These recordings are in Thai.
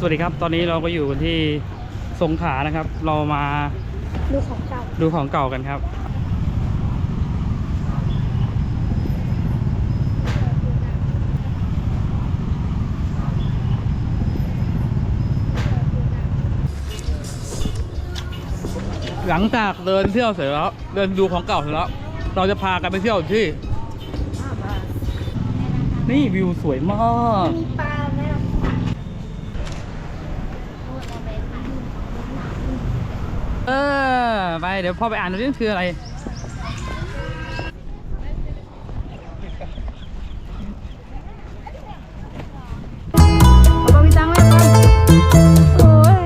สวัสดีครับ ตอนนี้เราก็อยู่กันที่สงขลานะครับ เรามาดูของเก่าดูของเก่ากันครับ หลังจากเดินเที่ยวเสร็จแล้ว เดินดูของเก่าเสร็จแล้ว เราจะพากันไปเที่ยวที่ นี่วิวสวยมาก มีปลาไหมล่ะ เออ ไป เดี๋ยวพ่อไปอ่านดูนี่คืออะไร เอาปลามีตังค์ไหมครับโอ้ย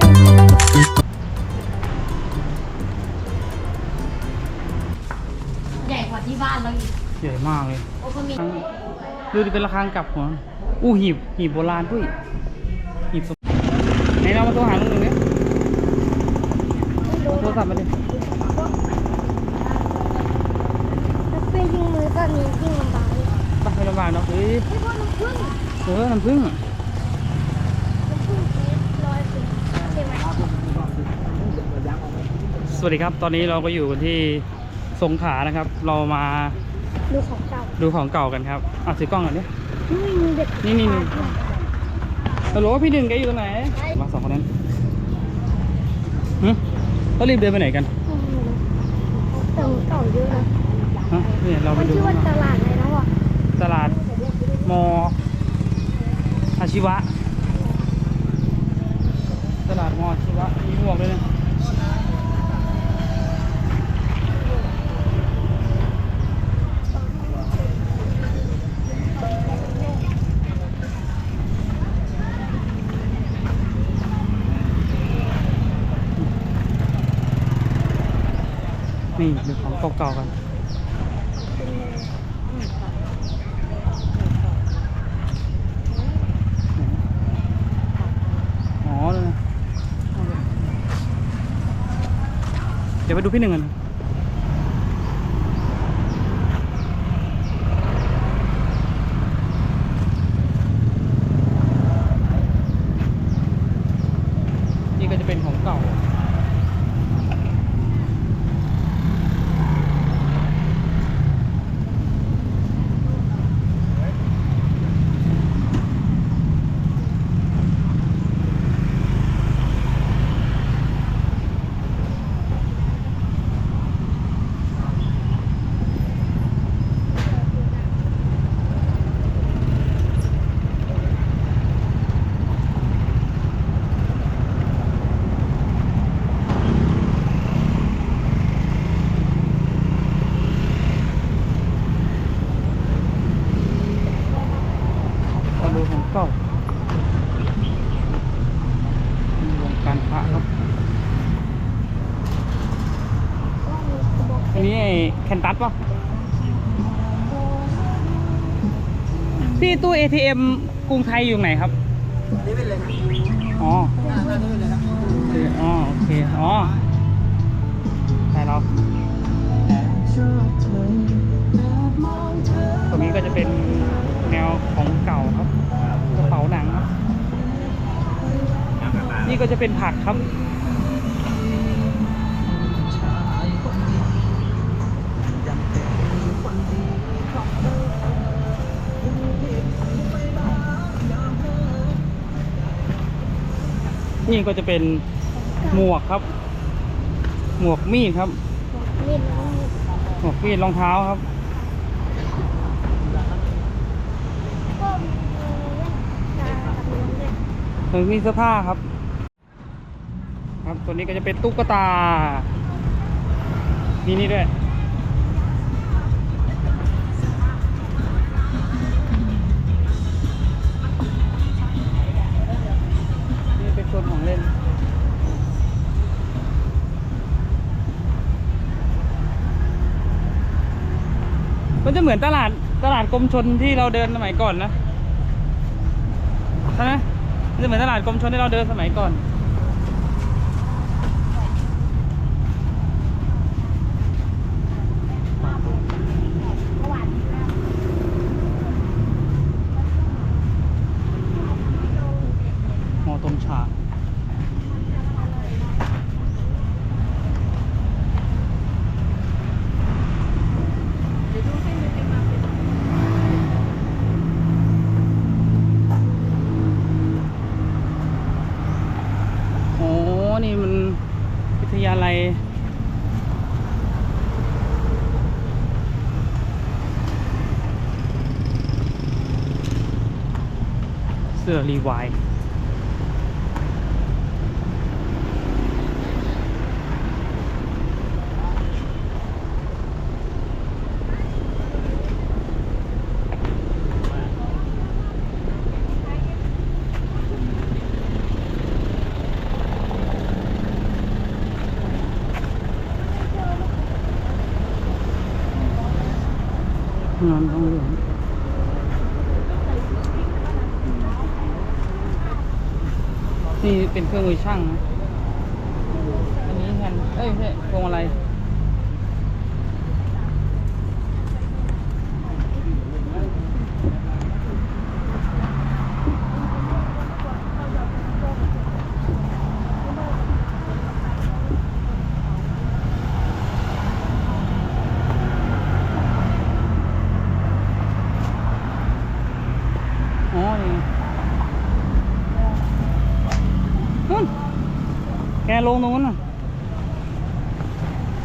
ใหญ่กว่าที่บ้านเราอีกใหญ่มากเลย โอ้ก็มีดูดิเป็นระฆังกลับหัว อู้หีบหีบโบราณด้วยหีบสมไหนเรามาโทรหาลุงหนึ่ง เนี่ยโทรศัพท์มาดิถ้าเป็นยิงมือตอนนี้ยิงลำบากเลยไปไปลำบากเนาะเฮ้ยพี่พ่อน้ำผึ้งเออน้ำผึ้งน้ำผึ้งเม็ดร้อยสิบใช่ไหมสวัสดีครับ ตอนนี้เราก็อยู่กันที่สงขลานะครับ เรามาดูของเก่าดูของเก่ากันครับอะถือกล้องหน่อยดินี่มีเด็กนี่นี่นี่ฮัลโหลพี่หนึ่งแกอยู่ตรงไหน มาสองคนนั้นหึ เขารีบเดินไปไหนกันแต่ของเก่าเยอะนะฮะเนี่ยเราไปมันดูชื่อว่าตลาดอะไรนะวะตลาดมออาชีวะ ตลาดมออาชีวะมีหมวกด้วยนะ นี่ดูของเก่าๆกันอ๋อเดี๋ยวไปดูพี่หนึ่งกันก็จะเป็นของเก่า มาดูของเก่ามีวงการพระครับ อันนี้ไอ้แคนตัสป่ะ พี่ตู้ ATM กรุงไทยอยู่ไหนครับ นี่เป็นเลยนะอ๋ออ่านี่เป็นเลยนะอ๋อโอเค อ๋อใช่เราตรงนี้ก็จะเป็นแนวของเก่าครับกระเป๋าหนังครับ นี่ก็จะเป็นผักครับ นี่ก็จะเป็นหมวกครับ หมวกมีดครับ มีดน้องมีดหมวกมีดรองเท้าครับก็มีตากับน้องเนี่ยถึงมีเสื้อผ้าครับ ครับตัวนี้ก็จะเป็นตุ๊กตา นี่นี่ด้วย นี่เป็นส่วนของเล่นมันจะเหมือนตลาดตลาดกรมชนที่เราเดินสมัยก่อนนะใช่ไหมมันจะเหมือนตลาดกรมชนที่เราเดินสมัยก่อน มอตรงฉาก เดี๋ยวดูเส้นมันเป็นมาเป็น โอ้นี่มันวิทยาลัย เสื้อรีไว ยช่างนะ ลงตรงนั้นน่ะ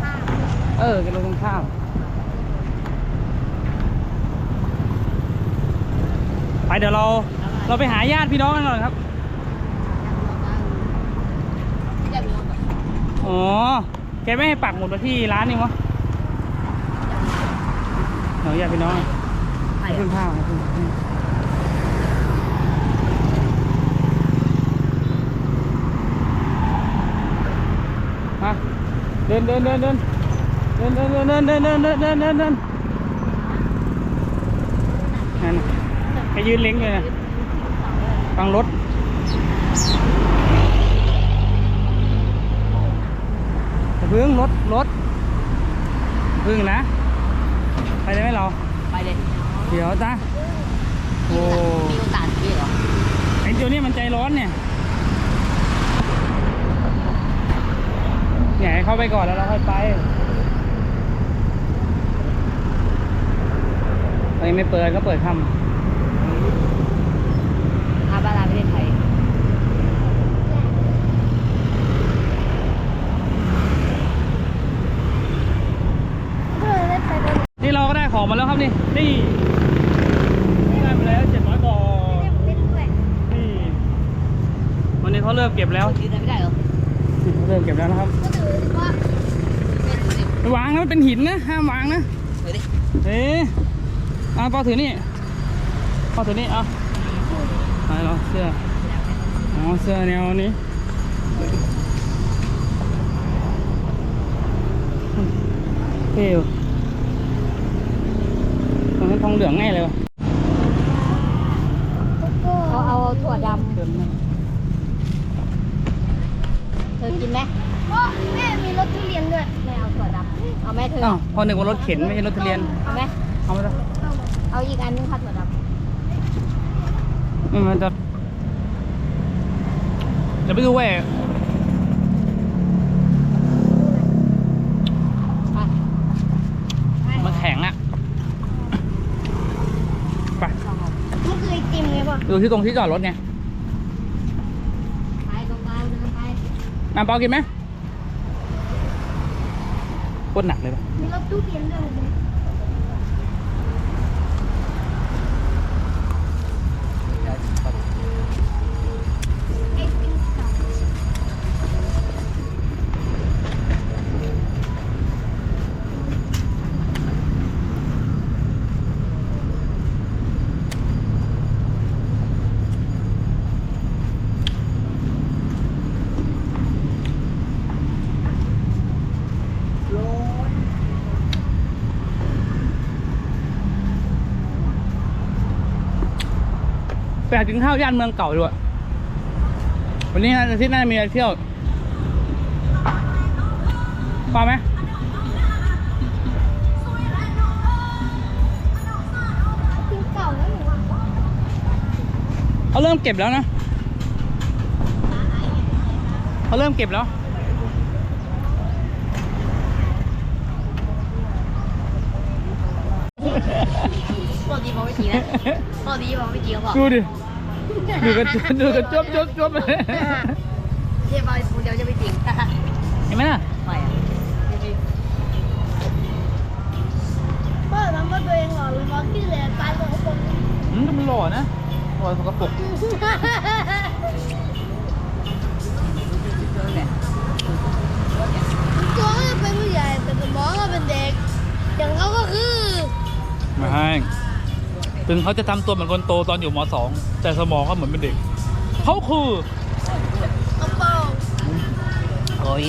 ข้าวเออแกลงตรงข้ามไปเดี๋ยวเราเราไปหาญาติพี่น้องกันก่อนครับอยากลองแบบอ๋อ แกไม่ให้ปักหมุดมาที่ร้านนี่วะเดี๋ยวญาติพี่น้องไปขึ้นข้าวขึ้นขึ้นมา ดินเดินเดินเดินเดินเดินเดินเดินเดินเดินเดินเดินเดินเดินนั่นน่ะแกยืนเล้งเลยนะฟังรถพึ่งรถรถพึ่งนะ ไปได้ไหมเรา ไปเลย เดี๋ยวจ้าโอ้มีโอกาสพี่เหรอไอ้เดี๋ยวนี้มันใจร้อนเนี่ยเนี่ยให้เข้า ไปก่อนแล้วเราค่อยไปเฮ้ยไม่เปิดก็เปิดทำาบาลาประเทศไทยำนี่เราก็ได้ของมาแล้วครับนี่ นี่ได้มาแล้วเจ็ดร้อยบาทนี่วันนี้เขาเริ่มเก็บแล้ว ยืนได้ไม่ได้เหรอ เขาเริ่มเก็บแล้วนะครับ ก็ถือว่าเป็นดูดิ ไม่วางนะมัน เป็นหินนะ ห้ามวางนะดูดิเอ๊ะเอาเปาถือนี่เปาถือนี่เอาอะไรเหรอเสื้ออ๋อเสื้อแนวนี้เท่ว่ะตรงนั้นทองเหลืองง่ายเลยวะเขาเอาถั่วดเดินมาำเธอกินไหมแม่มีรถทุเรียนด้วย เอาแม่เธอ อ้าวพอหนึ่งว่ารถเข็นไม่ใช่รถทุเรียน เอาไหมเอาไปเลยเอาอีกอันนึงค่ะถั่วดำไม่มันจะเดี๋ยวไปดูเว้ยไปมันแข็งอะไปมันคือไอติมไงป่ะดูที่ตรงที่จอดรถไงไปตรงกลางเดินไปน้ำเปากินไหมโค ตรหนักเลยปะมีรถตู้เรียนด้วยเลยไอติมเก่า ไปหา กินข้าวย่านเมืองเก่าด้วย วันนี้นะอาทิตย์หน้ามีอะไรเที่ยวพอไหมติมเก่าแล้วหนูอะเขาเริ่มเก็บแล้วนะเขาเริ่มเก็บแล้วปกติบอกไม่ตีนะปกติ บอกไม่ตีก็บอกดูดิดูกันดูกันจบจบจบเลยเดี๋ยวเดี๋ยวจะไปจริงเห็นไหมน่ะไม่อะก็ทำก็ตัวเองหล่อเลยมาขี้เลยตายของคนอืมมันหล่อนะหล่อสกปรกตัวก็จะเป็นผู้ใหญ่แต่สมองก็เป็นเด็ก อย่างเขาก็คือไม่ให้ ถึงเขาจะทำตัวเหมือนคนโตตอนอยู่มสองแต่สมองเขาเหมือนเป็นเด็กเขาคือกระเป๋าโอ้ย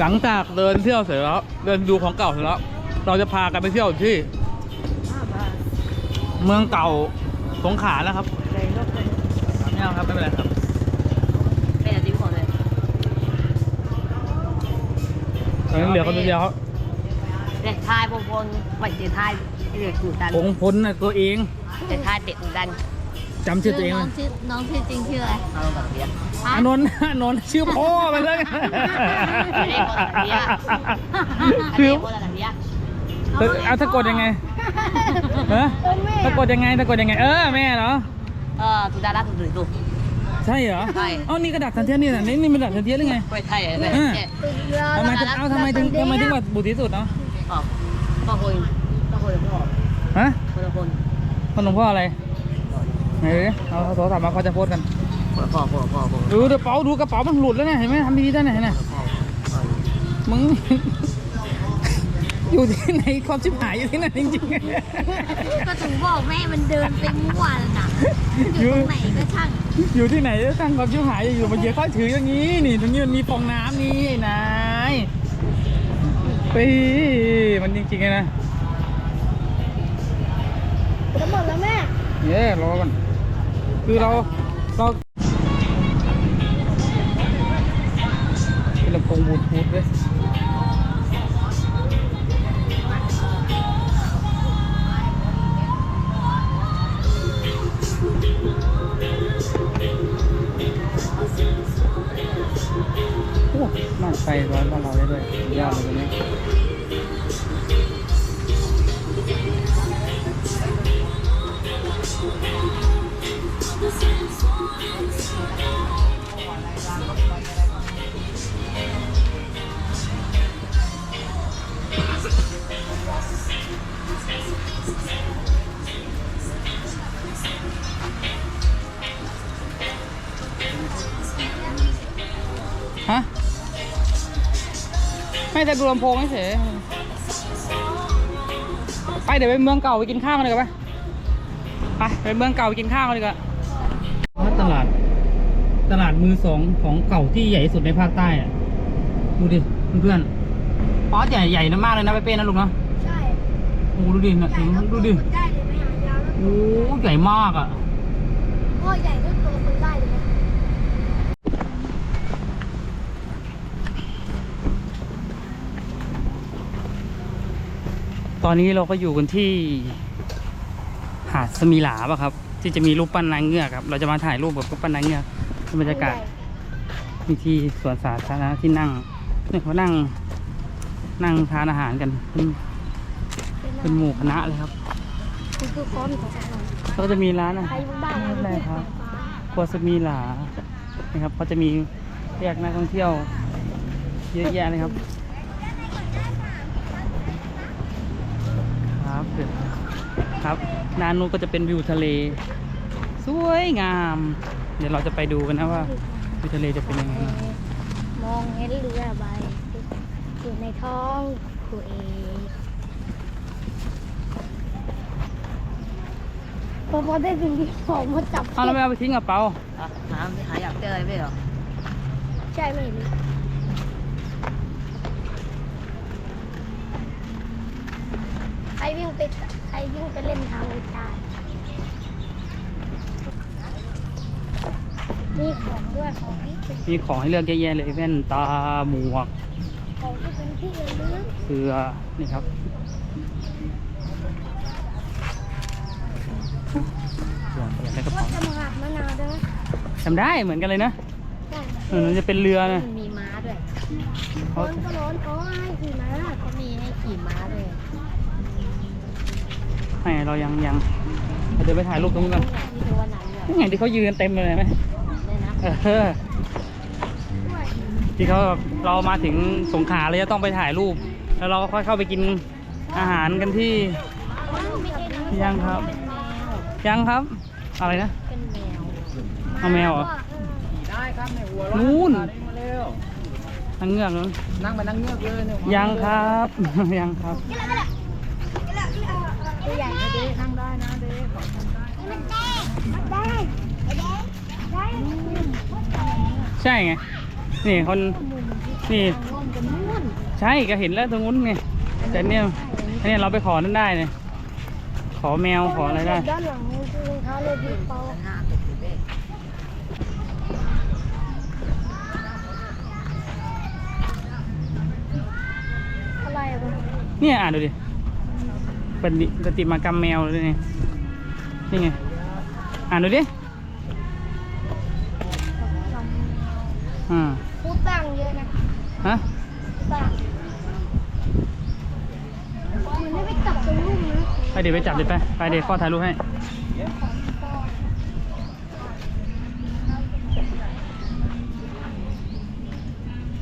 หลังจากเดินเที่ยวเสร็จแล้ว เดินดูของเก่าเสร็จแล้ว เราจะพากันไปเที่ยวที่ เมืองเก่าสงขลานะครับไม่เอาครับไม่เป็นไรครับเป็นอะไรที่ผมเลยตอนนี้เหลือคนเดียวครับเด็กทายพงพลวันเด็กทายเด็กถูกดันผงพ้นน่ะตัวเองเด็กทายเด็กถูกดันจำชื่อตัวเองน้เลองยชื่อน้องชื่อจริงชื่ออะไรเอาแบบเนี้ยอานนท์อานนท์ชื่อพ่อไปเลยอันนี้คนละเนี้ยอันคือนี้คนละเนี้ยเอาถ้ากดยังไง ฮะถ้ากดยังไงถ้ากดยังไง เออแม่เหรอ เออถูกดันแล้วถูกดูถูกใช่เหรอใช่ เอ้านี่กระดาษทันเทียนนี่น่ะนี่นี่มันกระดาษทันเทียนหรือไง ไม่ใช่เลยอ่า เนี่ยทำไมถึงเอาทำไมถึงทำไมถึงว่าบุตรที่สุดเนาะ อ๋อพ่อคนพ่อคนพ่อฮะคนละคนคนหลวงพ่ออะไรไหนดูดิเอาเอาโทรศัพท์มาเขาจะโพสต์กันพ่อพ่อพ่อพ่อพ่อดูกระเป๋าดูกระเป๋ามันหลุดแล้วเนี่ยเห็นไหมทำดีๆได้ไหนเนี่ยมึง อยู่ที่ไหนความชิบหายอยู่ที่นั่นจริงก็ถึงบอกแม่มันเดินไปมั่วน่ะอยู่ตรงไหนก็ช่างๆ อยู่ที่ไหนก็ตั้งความชิบหายอยู่มาเยอะค่อยถืออย่างนี้นี่ตรงนี้มันมีฟองน้ำนี่นายไปมันจริงๆเลยนะจะหมดแล้วแม่ เย้รอก่อนคือเราเรา ดูลำโพงเฉยไปเดี๋ยวไปเมืองเก่าไปกินข้าวกันเลยกันไปไปไปเมืองเก่าไปกินข้าวกันเลยกันตลาดตลาดมือสองของเก่าที่ใหญ่ที่สุดในภาคใต้อะดูดิเพื่อนๆป๊อตใหญ่ใหญ่นะมากเลยนะไปเป็นนะลุงเนาะใช่โอ้ดูดินะถึงดูดิได้เลยไหมยาวแล้วโอ้ใหญ่มากอะพ่อใหญ่ก็ตัวคนได้เลยไหม ตอนนี้เราก็อยู่กันที่หาดสมีหลาป่ะครับ ที่จะมีรูปปั้นนางเงือกครับ เราจะมาถ่ายรูปแบบรูปปั้นนางเงือกบรรยากาศมีที่สวนสาธารณะที่นั่งเนี่ยเขานั่ง นั่งทานอาหารกันเป็นเป็นหมู่คณะเลยครับคุณคือคนของฉันแล้วก็จะมีร้านอาใครหารบ้างอะไรครับครัวสมีหลานะครับเขาจะมีเรียกนักท่องเที่ยว เยอะแยะเลยครับ ครับเดี๋ยวครับนานนู้นก็จะเป็นวิวทะเล สวยงาม เดี๋ยวเราจะไปดูกันนะว่าวิวทะเลจะเป็นยังไงมองเห็นเรือใบอยู่ในท้องตัวเองพอพอได้สิ่งที่ของมาจับเอาแล้วไม่เอาไปทิ้งกระเป๋าหาหาอยากเจออะไรไม่หรอ ใช่ไม่รู้ใค รวิ่งไปใครวิ่งไปเล่นทางอุทานมีของด้วยของที่เป็นมีของให้เลือกเยอะแยะเลยแว่นตาหมวกของที่เป็นที่ระลึกเสื้อนี่ครับ ส่วนอยากได้กระว่าเป๋าจะมาหับมะนาวด้วยนะจำได้เหมือนกันเลยนะใช่เออมันจะเป็นเรือนะ มีม้าด้วยเขาร้อนก็ร้อนเขาให้ขี่ม้าเขามีให้ขี่ม้าด้วย ให้เรายังยังเราเดินไปถ่ายรูปตรงนู้นกันที่ตัวไหนเนี่ยนี่ไงที่เขายืนเต็มเลยเห็นไหมเลยนะเออที่เขาแบบเรามาถึงสงขลาเราจะต้องไปถ่ายรูป แล้วเราก็ค่อยเข้าไปกินอาหารกันที่ยังครับเป็นแมวยังครับ อะไรนะเป็นแมวเอาแมวเหรอได้ครับในหัวนู่นมาเร็วนั่งเงือกนั้นนั่งมานั่งเงือกเลยเนี่ยยังครับ ยังครับ ตัวใหญ่เด็กนั่งได้นะเด็กมันได้มันได้ได้ได้ใช่ไง นี่คนนี่ใช่ก็เห็นแล้วตรงนู้นไงแต่เนี่ยอันนี้เราไปขอนั่นได้เนี่ยขอแมวขออะไรได้ด้านหลังคือรองเท้าเลยดีเปาอะไรอะคุณเนี่ยอ่านดูดิ ป็นดิประติมากรรมแมวเลยนี่นี่ไง อ่านดูดิอ่าพูดตั้งเยอะนะฮะตั้งมันไม่ไปจับตรงรุ่มนะไปเดี๋ยวไปจับเดี๋ยวไป ไปเดี๋ยวข้อถ่ายรูปให้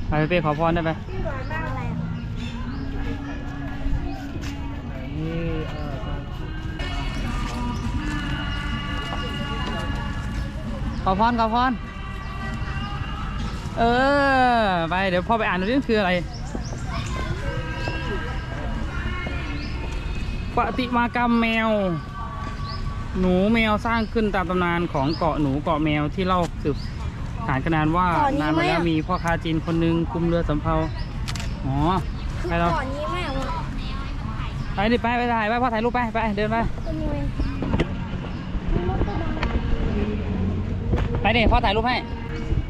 ไปเป้ขอพรได้ไปอ ขอพรขอพรเออ ไป เดี๋ยวพ่อไปอ่านดูดิคืออะไร ปฏิมากรรมแมว หนูแมวสร้างขึ้นตามตำนานของเกาะหนูเกาะแมวที่เล่าสืบขานกันนานว่าเกาะนี้นานมาแล้วไหมอะ มีพ่อค้าจีนคนหนึงกุมเรือสำเภาอ๋อคือไปเราก่อนนี้แม่ว่าไปดิไปไปถ่ายไปพ่อถ่ายรูปไปไปเดินไปตัวนี้เอง ไป ดิพ่อถ่ายรูปให้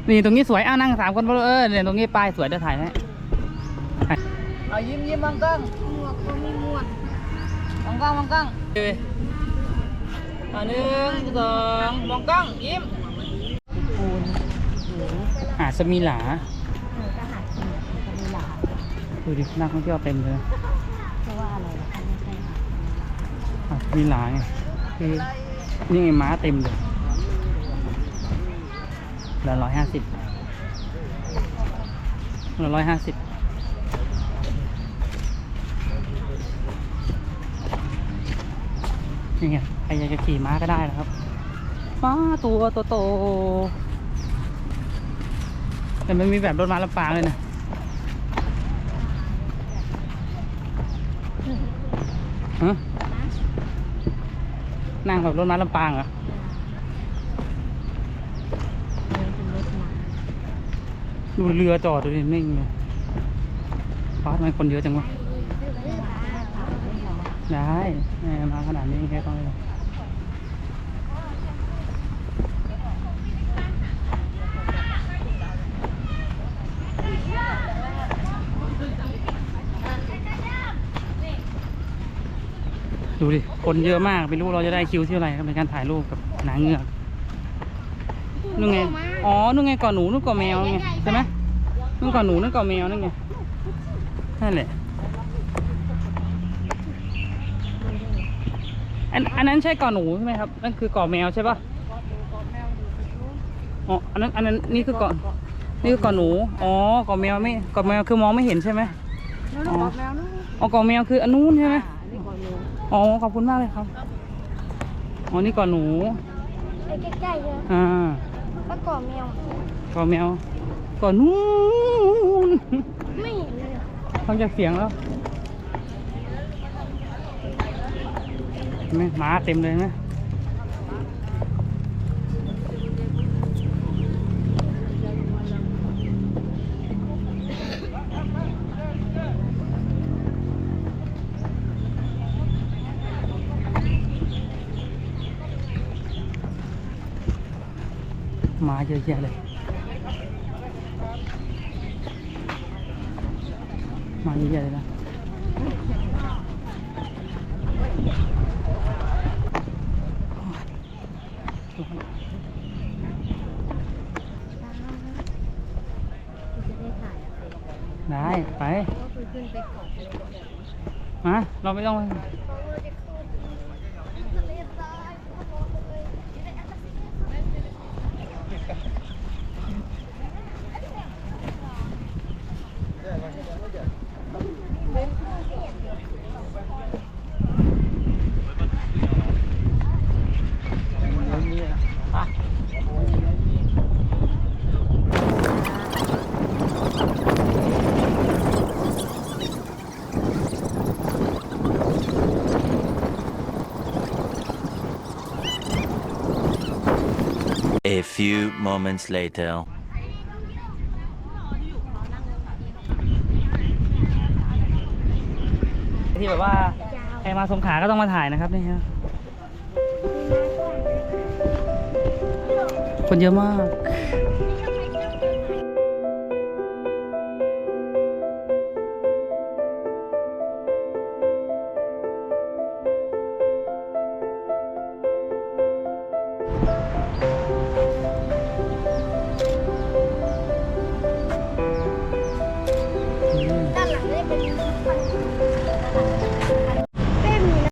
นี่ตรงนี้สวยอ้าวนั่งสามคนเออเนี่ยตรงนี้ป้ายสวยเดี๋ยวถ่ายให้เอายิ้มยิ้มมังกล้องหมวกก็ไม่หมวกมังกล้องมังกล้องเอ้ยอะหนึ่งสองมองกล้องยิ้มปูนหาดสมีหลาหนูจะหากินมันจะมีหลายดูดินักท่องเที่ยวเต็มเลยเพราะว่าอะไรล่ะคะไม่ใช่ค่ะหาดสมีหลาไงคือนี่ไงม้าเต็มเลย ละร้อยห้าสิบละร้อยห้าสิบนี่ไงใครอยากจะขี่ม้าก็ได้นะครับ ม้าตัวโตโตๆแต่มันมีแบบรถม้าลำปางเลยนะฮะนั่งแบบรถม้าลำปางเหรอ ดูเรือจอดดูดินิ่งเลยฟาดมันคนเยอะจังวะ ได้แหมมาขนาดนี้แค่ต้องเลยดูดิ คนเยอะมาก ไม่รู้เราจะได้คิวที่เท่าไหร่ในการถ่ายรูปกับนางเงือก นู่นไง อ๋อ นู่นไงก่อนหนูนู่นก่อนแมวไงใช่ไหมนู่นก่อนหนูนู่นก่อนแมวนั่นไง นั่นแหละ อันอันนั้นใช่ก่อนหนูใช่ไหมครับ นั่นคือก่อแมวใช่ปะอ๋อ อันนั้น อันนั้นนี่คือก่อนนี่คือก่อนหนู อ๋อ ก่อแมวไม่ ก่อแมวคือมองไม่เห็นใช่ไหมอ๋ออ๋อก่อแมวคืออันนู้นใช่ไหมอ๋อ ขอบคุณมากเลยครับ อ๋อ นี่ก่อนหนูไปใกล้ๆเลยอ่า แล้วก่อแมวก่อแมวก่อนนู้นไม่เห็นเลยอะฟังจากเสียงแล้วเห็นไหมม้าเต็มเลยนะม้าเยอะแยะเลย มาเยอะแยะเลยนะได้ ไป มา เราไม่ต้อง A few moments later. ที่แบบว่าใครมาสงขลาก็ต้องมาถ่ายนะครับนี่ฮะคนเยอะมาก